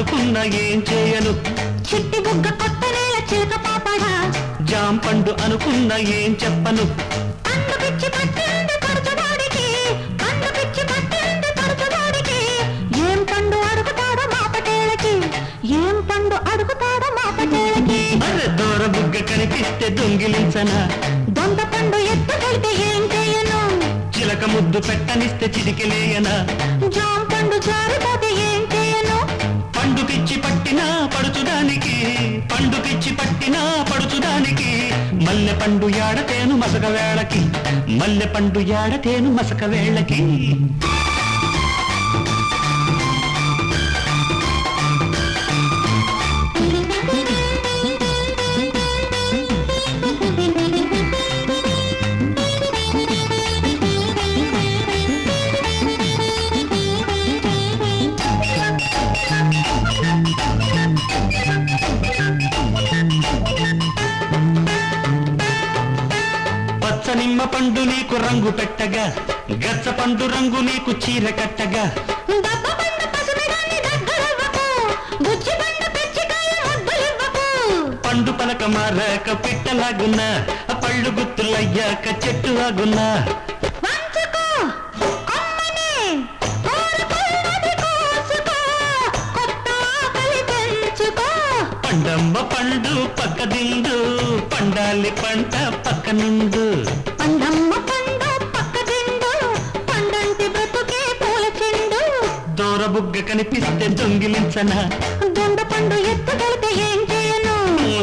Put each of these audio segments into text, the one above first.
అనుకున్న ఏం చేయను? చిట్టి బుగ్గ కొట్టనేల చిలక పాపడా జాం పండు అనుకున్న ఏం చెప్పను? ఏం పండు అడుగుతాడో మా పటేళ్ళకి ఏం పండు అడుగుతాడో మా పటేళ్ళకి అరే దూర బుగ్గ కనిపిస్తే దొంగిలించనా? దొండ పండు ఎత్తుకెళ్తే ఏం చేయను? చిలక ముద్దు పెట్టనిస్తే చిటికెలేయనా? జాం పండు జారిపోతే ఏం పండు యాడతేను మసక వేళకి మల్లె పండు యాడతేను మసక వేళకి. పచ్చ నిమ్మ పండు నీకు రంగు పెట్టగా గచ్చ పండు రంగు నీకు చీర కట్టగా. పండు పలక మారాక పిట్టలాగున్నా పళ్ళు గుత్తులయ్యాక చెట్టు ఆగున్నా పండమ్మ పండు పక్క దిండు పండాలి పంట పక్క నుండు పండమ్మ పండు పక్క దిండు పండంటి బ్రతుకే పూల చెండు. దూర బుగ్గ కనిపిస్తే దొంగిలించనా? దొండ పండు ఎత్తుకెళ్తే ఏం చేయను?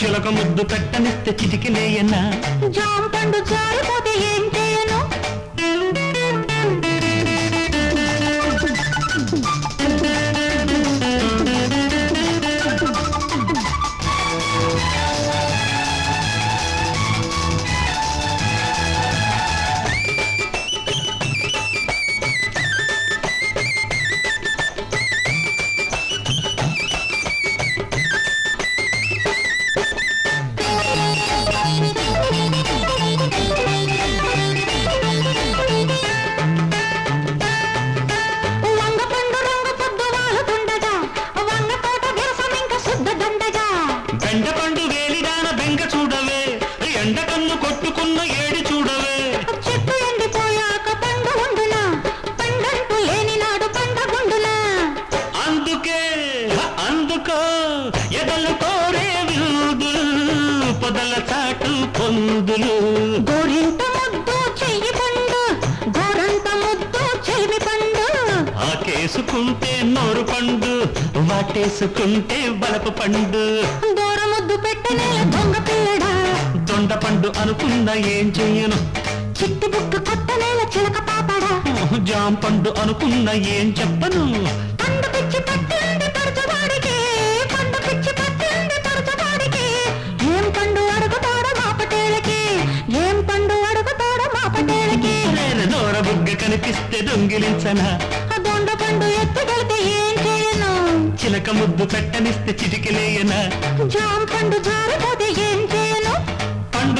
చిలక ముద్దు పెట్టనిస్తే చిటికిలేయనా? కొట్టుకున్న ఏడి చూడవే. చెట్టు ఎండిపోయాక పండు ఉండునా? పండంటూ లేని నాడు పండగుండునా అందుకే అందుకో ఎదలు కోరే విరుదులు పొదల చాటు పొందులు. గోరింట ముద్దు చెయ్యి పండు గోరంత ముద్దు చెవి పండు. ఆకేసుకుంటే నోరు పండు వాటేసుకుంటే బలపు పండు. అనుకున్న ఏం చెయ్యను? చిట్టి బుక్క కొట్టనేల చిలక పాపడా. జాం పండు అనుకున్న ఏం చెప్పను? పండు పిచ్చి పండు పిచ్చి పట్టింది పరచవాడికి ఏం పండు అడుగుతాడో మా పటేలకి ఏం పండు అడుగుతాడో మా పటేలకి నేను నోర బుగ్గ కనిపిస్తే దొంగిలించనా? దొండ పండు ఎత్తుకెళ్తే ఏం చేయను? చిలక ముద్దు పెట్టనిస్తే చిటికిలేయనా? జామ పండు జారిపోతే ఏం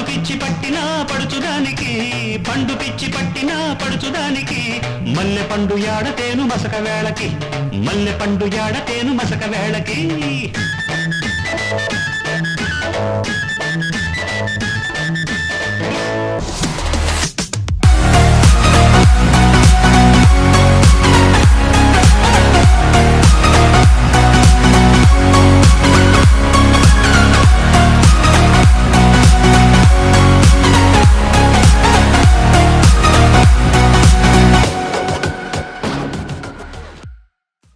పిచ్చి పట్టినా పడుచుదానికి పండు పిచ్చి పట్టినా పడుచుదానికి మల్లె పండు యాడతేను మసక వేళకి మల్లె పండు యాడతేను మసక వేళకి.